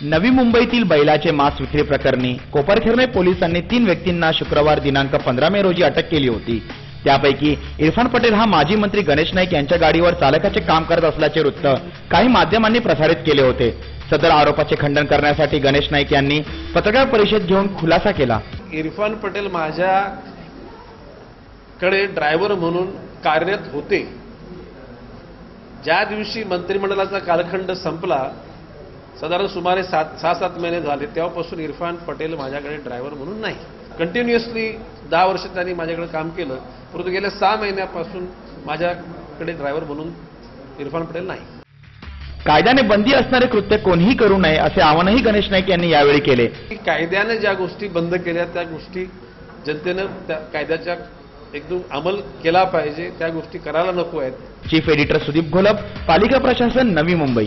नवी मुंबईतील बैलाचे मांस विक्री प्रकरणी कोपरखिरणे पोलिसांनी तीन व्यक्तींना शुक्रवार दिनांक पंधरा मे रोजी अटक केली होती. त्यापैकी इरफान पटेल हा माजी मंत्री गणेश नाईक यांच्या गाडीवर चालकाचे काम करत असल्याचे वृत्त काही माध्यमांनी प्रसारित केले होते. सदर आरोपाचे खंडन करण्यासाठी गणेश नाईक यांनी पत्रकार परिषद घेऊन खुलासा केला. इरफान पटेल माझ्याकडे ड्रायव्हर म्हणून कार्यरत होते. ज्या दिवशी मंत्रिमंडळाचा कालखंड संपला साधारण सुमारे सात सहा सात महिने झाले. तेव्हापासून इरफान पटेल माझ्याकडे ड्रायव्हर म्हणून नाही. कंटिन्युअसली दहा वर्ष त्यांनी माझ्याकडे काम केलं. परंतु गेल्या सहा महिन्यापासून माझ्याकडे ड्रायव्हर म्हणून इरफान पटेल नाही. कायद्याने बंदी असणारे कृत्य कोणीही करू नये असे आवाहनही गणेश नाईक यांनी यावेळी केले. की कायद्याने ज्या गोष्टी बंद केल्या त्या गोष्टी जनतेनं त्या कायद्याच्या एकदम अंमल केला पाहिजे. त्या गोष्टी करायला नको आहेत. चीफ एडिटर सुदीप घोलप पालिका प्रशासन नवी मुंबई.